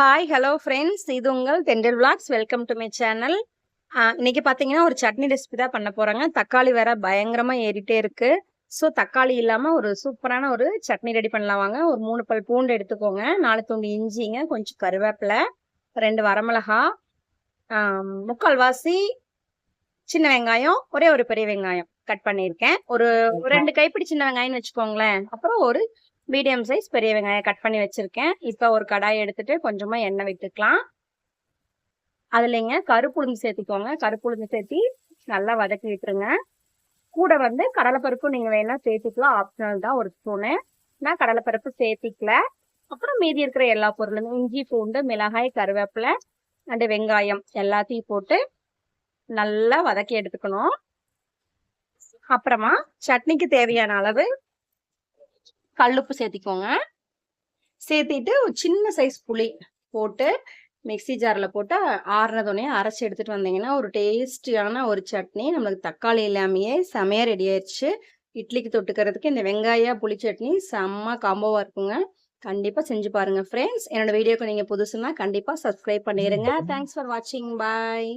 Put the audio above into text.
Hi hello friends இது உங்கள் தெண்டல் vlogs. Welcome to my channel இன்னைக்கு பார்த்தீங்கன்னா ஒரு சட்னி ரெசிபி தான் பண்ண போகிறாங்க தக்காளி வேற பயங்கரமாக ஏறிட்டே இருக்கு. ஸோ தக்காளி இல்லாமல் ஒரு சூப்பரான ஒரு சட்னி ரெடி பண்ணலாம் வாங்க. ஒரு மூணு பல் பூண்டு எடுத்துக்கோங்க. நாலு துண்டு இஞ்சிங்க கொஞ்சம் கருவேப்பிலை ரெண்டு வரமிளகா ஆம், முக்கால்வாசி சின்ன வெங்காயம் ஒரே ஒரு பெரிய வெங்காயம் கட் பண்ணியிருக்கேன். ஒரு ரெண்டு கைப்பிடி சின்ன வெங்காயம்னு வச்சுக்கோங்களேன். அப்புறம் ஒரு மீடியம் சைஸ் பெரிய வெங்காயம் கட் பண்ணி வச்சுருக்கேன். இப்போ ஒரு கடாயை எடுத்துகிட்டு கொஞ்சமாக எண்ணெய் விட்டுக்கலாம். அதுலேங்க கருப்புளுந்து சேர்த்துக்கோங்க. கருப்புளுந்து சேர்த்தி நல்லா வதக்கி விட்டுருங்க. கூட வந்து கடலைப்பருப்பு நீங்கள் வேணா சேர்த்துக்கலாம். ஆப்ஷனல் தான் ஒரு ஸ்பூனு நான் கடலைப்பருப்பு சேர்த்திக்கல. அப்புறம் மீதி இருக்கிற எல்லா பொருளும் இஞ்சி பூண்டு மிளகாய் கருவேப்பிலை அண்டு வெங்காயம் எல்லாத்தையும் போட்டு நல்லா வதக்கி எடுத்துக்கணும். அப்புறமா சட்னிக்கு தேவையான அளவு கல்லுப்பு சேர்த்திக்கோங்க. சேர்த்திட்டு ஒரு சின்ன சைஸ் புளி போட்டு மிக்ஸி ஜாரில் போட்டு ஆறுனதுனே அரைச்சி எடுத்துட்டு வந்தீங்கன்னா ஒரு டேஸ்டியான ஒரு சட்னி நம்மளுக்கு தக்காளி இல்லாமையே செமையாக ரெடி ஆயிடுச்சு. இட்லிக்கு தொட்டுக்கிறதுக்கு இந்த வெங்காய புளி சட்னி செம்ம காம்போவாக இருக்குங்க. கண்டிப்பாக செஞ்சு பாருங்க ஃப்ரெண்ட்ஸ் என்னோட வீடியோக்கு நீங்கள் புதுசுன்னா கண்டிப்பாக சப்ஸ்கிரைப் பண்ணிடுங்க தேங்க்ஸ் ஃபார் வாட்சிங் பாய்